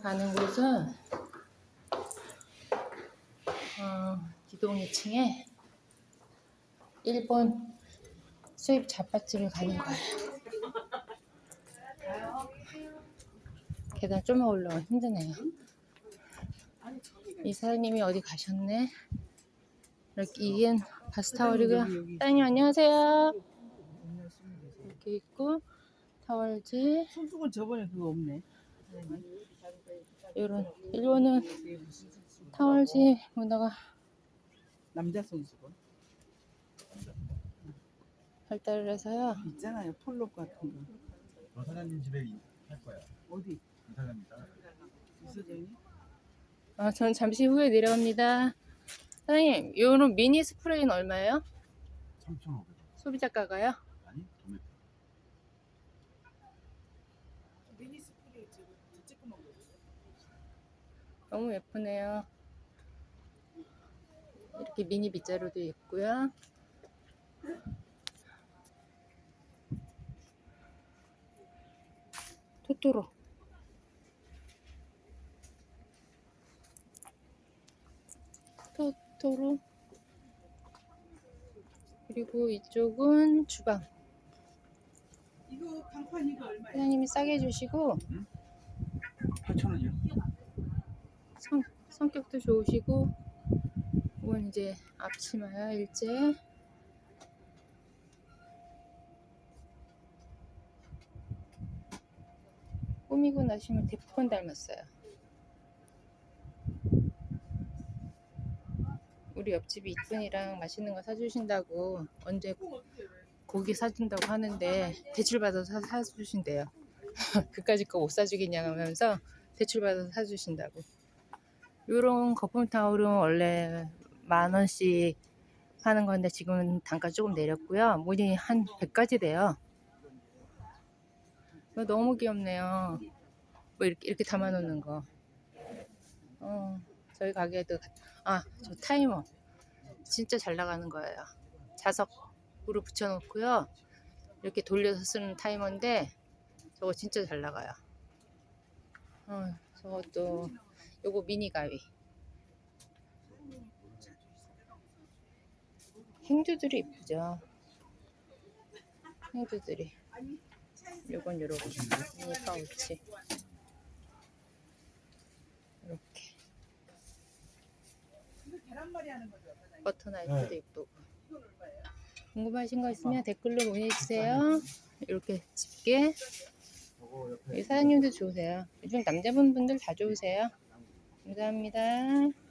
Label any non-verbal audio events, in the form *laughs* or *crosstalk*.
가는 곳은 어, 기동 2층에 일본 수입 잡밭집을 가는 거예요. 계단 좀만 올라가 힘드네요. 이 사장님이 어디 가셨네? 이렇게 이게 바스타월이고요. 사장님 안녕하세요. 이렇게 있고 타월지 손수건 저번에 그거 없네. 이런 일본은 타월지 문화가 남자 손수건 발달을 해서요. 있잖아요. 폴록 같은 거. 너 사장님 집에 이- 할 거야. 어디? 이 사장님 따라. 이서정이? 아, 전 잠시 후에 내려옵니다. 사장님, 요런 미니 스프레이는 얼마예요? 3,500원. 소비자가가요? 아니, 도매. 미니 스프레이 지금 찌끄만 거. 너무 예쁘네요. 이렇게 미니 빗자루도 있고요. 토토로. 토토로. 그리고 이쪽은 주방. 이거 강판 이거 얼마야? 사장님이 싸게 해주시고 8,000원이요? 성, 성격도 좋으시고 이건 이제 앞치마야 일제. 꾸미고 나시면 대포건 닮았어요. 우리 옆집이 이쁜이랑 맛있는 거 사주신다고 언제 고기 사준다고 하는데 대출 받아서 사, 사주신대요. *laughs* 그까짓 거 못 사주겠냐 하면서 대출 받아서 사주신다고 요런 거품 타올은 원래 만 원씩 하는 건데 지금은 단가 조금 내렸고요. 문이 한 100가지 돼요. 너무 귀엽네요. 뭐 이렇게 이렇게 담아 놓는 거. 어, 저희 가게에도 아, 저 타이머. 진짜 잘 나가는 거예요. 자석으로 붙여 놓고요. 이렇게 돌려서 쓰는 타이머인데 저거 진짜 잘 나가요. 어, 저것도 요거 미니 가위. 행주들이 이쁘죠. 행주들이. 요건 요렇게 미니 파우치. 이렇게? 버터 나이프도 네. 이쁘고. 궁금하신 거 있으면 댓글로 문의해주세요. 이렇게 집게. 사장님도 좋으세요. 요즘 남자분들 다 좋으세요. 감사합니다.